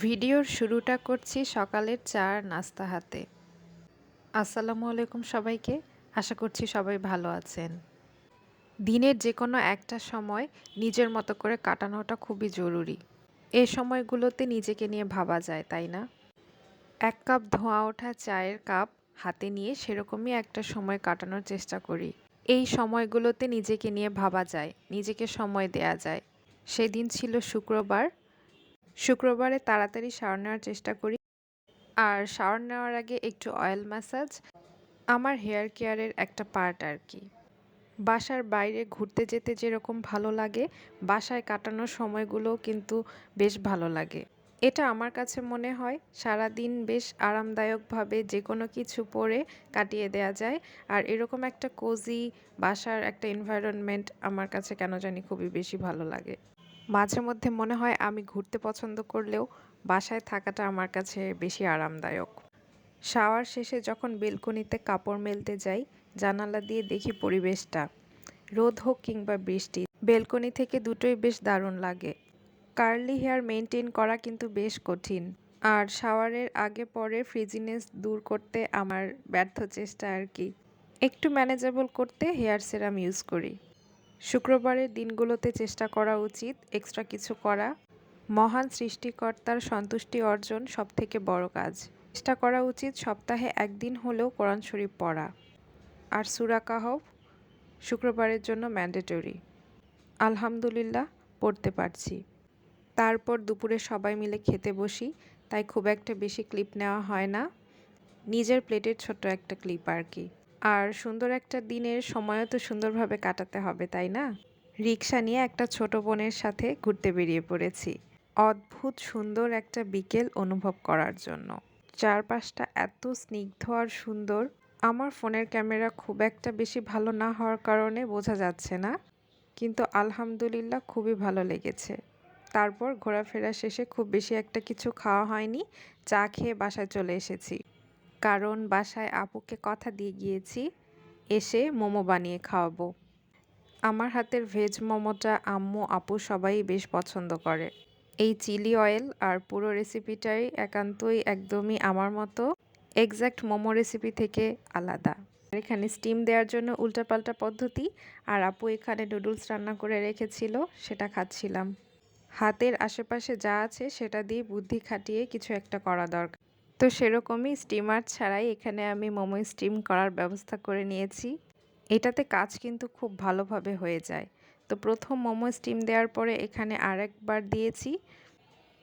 ভিডিওর শুরুটা করছি সকালের চার নাস্তা হাতে। আসসালামু আলাইকুম সবাইকে। আশা করছি সবাই ভালো আছেন। দিনের যে কোনো একটা সময় নিজের মতো করে কাটানোটা খুবই জরুরি। এই সময়গুলোতে নিজেকে নিয়ে ভাবা যায়, তাই না? এক কাপ ধোঁয়া ওঠা চায়ের কাপ হাতে নিয়ে সেরকমই একটা সময় কাটানোর চেষ্টা করি। এই সময়গুলোতে নিজেকে নিয়ে ভাবা যায়, নিজেকে সময় দেয়া যায়। সেদিন ছিল শুক্রবার শুক্রবারে তাড়াতাড়ি শাওয়ার নেওয়ার চেষ্টা করি। আর শাওয়ার নেওয়ার আগে একটু অয়েল ম্যাসাজ আমার হেয়ার কেয়ারের একটা পার্ট আর কি। বাসার বাইরে ঘুরতে যেতে যেরকম ভালো লাগে, বাসায় কাটানোর সময়গুলো কিন্তু বেশ ভালো লাগে। এটা আমার কাছে মনে হয় সারা দিন বেশ আরামদায়কভাবে যে কোনো কিছু পরে কাটিয়ে দেয়া যায়। আর এরকম একটা কোজি বাসার একটা এনভায়রনমেন্ট আমার কাছে কেন জানি খুবই বেশি ভালো লাগে। মাঝে মধ্যে মনে হয় আমি ঘুরতে পছন্দ করলেও বাসায় থাকাটা আমার কাছে বেশি আরামদায়ক। শাওয়ার শেষে যখন বেলকনিতে কাপড় মেলতে যাই, জানালা দিয়ে দেখি পরিবেশটা। রোদ হোক কিংবা বৃষ্টি, বেলকনি থেকে দুটোই বেশ দারুণ লাগে। কার্লি হেয়ার মেনটেন করা কিন্তু বেশ কঠিন। আর শাওয়ারের আগে পরে ফ্রিজিনেস দূর করতে আমার ব্যর্থ চেষ্টা আর কি। একটু ম্যানেজেবল করতে হেয়ার সেরাম ইউজ করি। শুক্রবারের দিনগুলোতে চেষ্টা করা উচিত এক্সট্রা কিছু করা। মহান সৃষ্টিকর্তার সন্তুষ্টি অর্জন সব থেকে বড় কাজ। চেষ্টা করা উচিত সপ্তাহে একদিন হলেও কোরআন শরীফ পড়া। আর সুরা কাহব শুক্রবারের জন্য ম্যান্ডেটরি আলহামদুলিল্লাহ, পড়তে পারছি। তারপর দুপুরে সবাই মিলে খেতে বসি, তাই খুব একটা বেশি ক্লিপ নেওয়া হয় না। নিজের প্লেটের ছোট্ট একটা ক্লিপ আর কি। আর সুন্দর একটা দিনের সময়ও তো সুন্দরভাবে কাটাতে হবে, তাই না? রিক্সা নিয়ে একটা ছোট বোনের সাথে ঘুরতে বেরিয়ে পড়েছি। অদ্ভুত সুন্দর একটা বিকেল অনুভব করার জন্য। চারপাশটা এত স্নিগ্ধ আর সুন্দর, আমার ফোনের ক্যামেরা খুব একটা বেশি ভালো না হওয়ার কারণে বোঝা যাচ্ছে না, কিন্তু আলহামদুলিল্লাহ খুবই ভালো লেগেছে। তারপর ঘোরাফেরা শেষে খুব বেশি একটা কিছু খাওয়া হয়নি, চা খেয়ে বাসায় চলে এসেছি। কারণ বাসায় আপুকে কথা দিয়ে গিয়েছি, এসে মোমো বানিয়ে খাওয়াবো। আমার হাতের ভেজ মোমোটা আম্মু, আপু সবাই বেশ পছন্দ করে। এই চিলি অয়েল আর পুরো রেসিপিটাই একান্তই একদমই আমার মতো এক্স্যাক্ট মোমো রেসিপি থেকে আলাদা। এখানে স্টিম দেওয়ার জন্য উল্টাপাল্টা পদ্ধতি আর আপু এখানে নুডলস রান্না করে রেখেছিল, সেটা খাচ্ছিলাম। হাতের আশেপাশে যা আছে সেটা দিয়ে বুদ্ধি খাটিয়ে কিছু একটা করা দরকার। তো সেরকমই স্টিমার ছাড়াই এখানে আমি মোমো স্টিম করার ব্যবস্থা করে নিয়েছি। এটাতে কাজ কিন্তু খুব ভালোভাবে হয়ে যায়। তো প্রথম মোমো স্টিম দেওয়ার পরে এখানে আরেকবার দিয়েছি।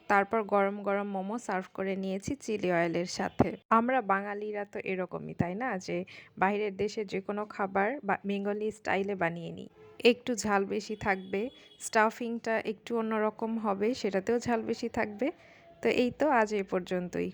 তারপর গরম গরম মোমো সার্ভ করে নিয়েছি চিলি অয়েলের সাথে। আমরা বাঙালিরা তো এরকমই, তাই না? যে বাইরের দেশে যে কোনো খাবার বা বেঙ্গলি স্টাইলে বানিয়ে নিই। একটু ঝাল বেশি থাকবে স্টাফিংটা একটু অন্যরকম হবে, সেটাতেও ঝাল বেশি থাকবে। তো এই তো আজ এই পর্যন্তই।